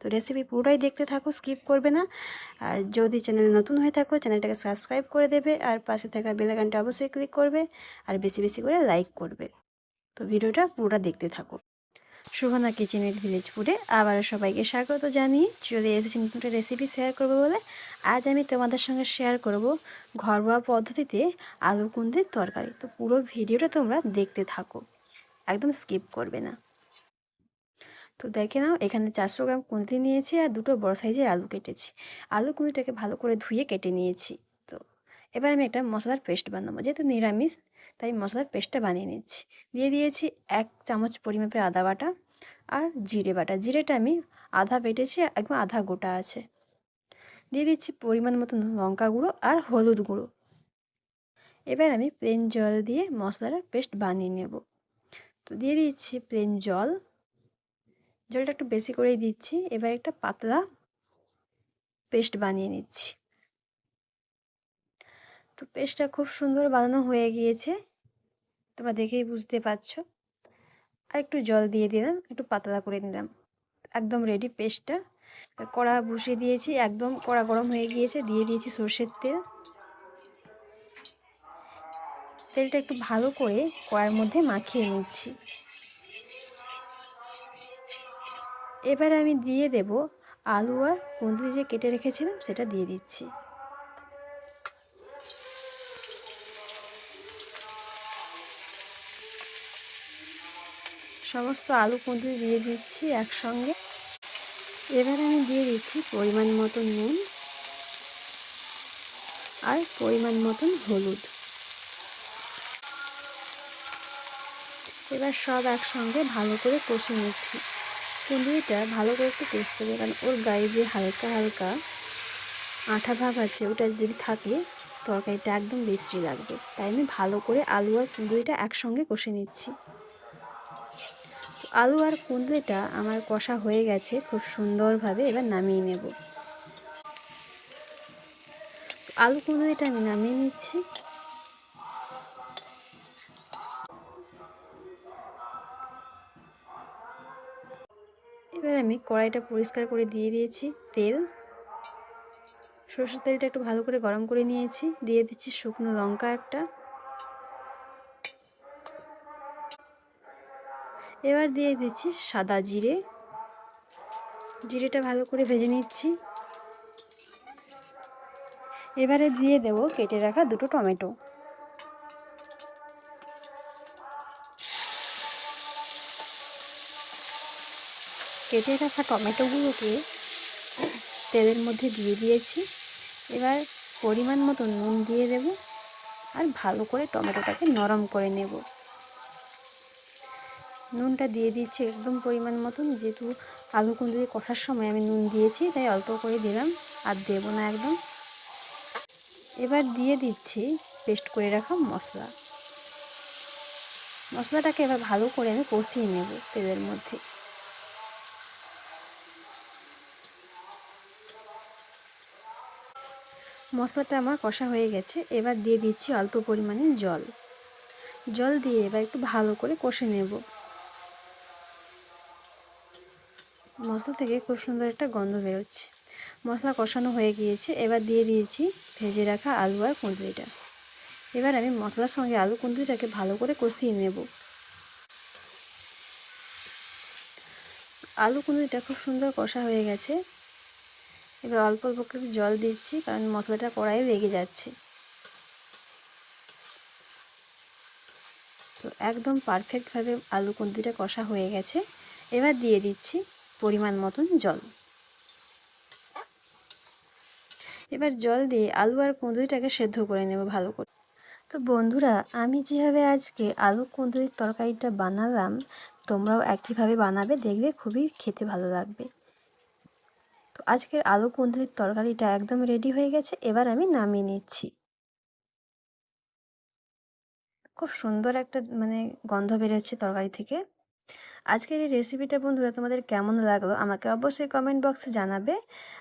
তো রেসিপি পুরোটাই দেখতে থাকো স্কিপ করবে না। আর যদি চ্যানেলে নতুন হয়ে থাকো চ্যানেলটাকে সাবস্ক্রাইব করে দেবে। আর পাশে থাকা বেলাগানটা অবশ্যই ক্লিক করবে। আর বেশি বেশি করে লাইক করবে। তো ভিডিওটা পুরোটা দেখতে থাকো। সুগন্ধা কিচেনের ভিলেজ ফুডে আবার সবাইকে স্বাগত জানিয়ে চলে এসেছি নতুন একটা রেসিপি শেয়ার করব বলে। আজ আমি তোমাদের সঙ্গে শেয়ার করব ঘরোয়া পদ্ধতিতে আলু কুন্দের তরকারি। তো পুরো ভিডিওটা তোমরা দেখতে থাকো। একদম স্কিপ করবে না। তো দেখে নাও, এখানে চারশো গ্রাম কুঁদরি নিয়েছি আর দুটো বড় সাইজের আলু কেটেছি। আলু কুঁদরিটাকে ভালো করে ধুয়ে কেটে নিয়েছি। তো এবার আমি একটা মশলার পেস্ট বানাবো, যেহেতু নিরামিষ, তাই মশলার পেস্টটা বানিয়ে নিচ্ছি। দিয়ে দিয়েছি এক চামচ পরিমাপের আদা বাটা আর জিরে বাটা। জিরেটা আমি আধা বেটেছি, একদম আধা গোটা আছে। দিয়ে দিচ্ছি পরিমাণ মতো লঙ্কা গুঁড়ো আর হলুদ গুঁড়ো। এবার আমি প্লেন জল দিয়ে মশলার পেস্ট বানিয়ে নেব। তো দিয়ে দিচ্ছি প্লেন জল। জলটা একটু বেশি করেই দিচ্ছি। এবার একটা পাতলা পেস্ট বানিয়ে নিচ্ছি। তো পেস্টটা খুব সুন্দর বানানো হয়ে গিয়েছে। তোমরা দেখেই বুঝতে পারছ। আর একটু জল দিয়ে দিলাম, একটু পাতলা করে নিলাম। একদম রেডি পেস্টটা। কড়া বসিয়ে দিয়েছি, একদম কড়া গরম হয়ে গিয়েছে, দিয়ে দিয়েছি সর্ষের তেল। তেলটা একটু ভালো করে কড়ার মধ্যে মাখিয়ে নিচ্ছি। এবার আমি দিয়ে দেব আলু আর কুঁদরি যে কেটে রেখেছিলাম, সেটা দিয়ে দিচ্ছি। সমস্ত আলু, কুঁদরি দিয়ে দিচ্ছি একসঙ্গে। এবার আমি দিয়ে দিচ্ছি পরিমাণ মতন নুন আর পরিমাণ মতন হলুদ। এবার সব একসঙ্গে ভালো করে কষে নিচ্ছি। কুঁদরিটা ভালো করে একটু কষতে হবে কারণ ওর গায়ে যে হালকা হালকা আঠা ভাব আছে, ওটা যদি থাকে, তরকারিটা একদম বিশ্রী লাগবে। তাই আমি ভালো করে আলু আর কুঁদরিটা একসঙ্গে কষে নিচ্ছি। আলু আর কুঁদরিটা আমার কষা হয়ে গেছে, খুব সুন্দরভাবে এবার নামিয়ে নেব। আলু কুঁদরিটা আমি নামিয়ে নিচ্ছি। এবার আমি কড়াইটা পরিষ্কার করে দিয়ে দিয়েছি, তেল। সরষের তেলটা একটু ভালো করে গরম করে নিয়েছি, দিয়ে দিচ্ছি শুকনো লঙ্কা একটা। এবার দিয়ে দিচ্ছি সাদা জিরে। জিরেটা ভালো করে ভেজে নিচ্ছি। এবারে দিয়ে দেব কেটে রাখা দুটো টমেটো। কেটে রাখা টমেটোগুলোকে তেলের মধ্যে দিয়ে দিয়েছি। এবার পরিমাণ মতো নুন দিয়ে দেব আর ভালো করে টমেটোটাকে নরম করে নেব। নুনটা দিয়ে দিচ্ছি একদম পরিমাণ মতন। যেহেতু আলু কুঁদরি কষার সময় আমি নুন দিয়েছি, তাই অল্প করে দিলাম আর দেব না একদম। এবার দিয়ে দিচ্ছি পেস্ট করে রাখা মশলা। মশলাটাকে এবার ভালো করে আমি কষিয়ে নেব তেলের মধ্যে। মশলাটা আমার কষা হয়ে গেছে, এবার দিয়ে দিচ্ছি অল্প পরিমাণে জল। জল দিয়ে এবার একটু ভালো করে কষে নেব। মশলা থেকে খুব সুন্দর একটা গন্ধ বেরোচ্ছে। মশলা কষানো হয়ে গিয়েছে, এবার দিয়ে দিয়েছি ভেজে রাখা আলু আর কুঁদরিটা। এবার আমি মশলার সঙ্গে আলু কুঁদরিটাকে ভালো করে কষিয়ে নেব। আলু কুঁদরিটা খুব সুন্দর কষা হয়ে গেছে এবার অল্প অল্প করে জল দিচ্ছি, কারণ মশলাটা কড়াইয়ে লেগে যাচ্ছে। তো একদম পারফেক্টভাবে আলু কুঁদরিটা কষা হয়ে গেছে। এবার দিয়ে দিচ্ছি পরিমাণ মতন জল। এবার জল দিয়ে আলু আর কুঁদরিটাকে সেদ্ধ করে নেব ভালো করে। তো বন্ধুরা, আমি যেভাবে আজকে আলু কুঁদরির তরকারিটা বানালাম, তোমরাও একইভাবে বানাবে, দেখবে খুবই খেতে ভালো লাগবে। তো আজকের আলু কুঁদরির তরকারিটা একদম রেডি হয়ে গেছে, এবার আমি নামিয়ে নিচ্ছি। খুব সুন্দর একটা মানে গন্ধ বেরোচ্ছে তরকারি থেকে। আজকের এই রেসিপিটা বন্ধুরা তোমাদের কেমন লাগল আমাকে অবশ্যই কমেন্ট বক্সে জানাবে।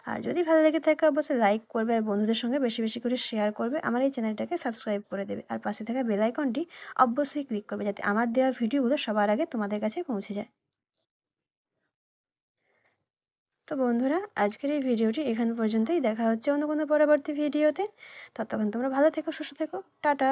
আর যদি ভালো লেগে থাকে অবশ্যই লাইক করবে আর বন্ধুদের সঙ্গে বেশি বেশি করে শেয়ার করবে, আমার এই চ্যানেলটাকে সাবস্ক্রাইব করে দেবে। আর পাশে থাকা বেল আইকনটি অবশ্যই ক্লিক করবে যাতে আমার দেওয়া ভিডিওগুলো সবার আগে তোমাদের কাছে পৌঁছে যায়। তো বন্ধুরা, আজকের এই ভিডিওটি এখান পর্যন্তই। দেখা হচ্ছে অন্য কোনো পরবর্তী ভিডিওতে। ততক্ষণ তোমরা ভালো থেকো, সুস্থ থেকো। টাটা।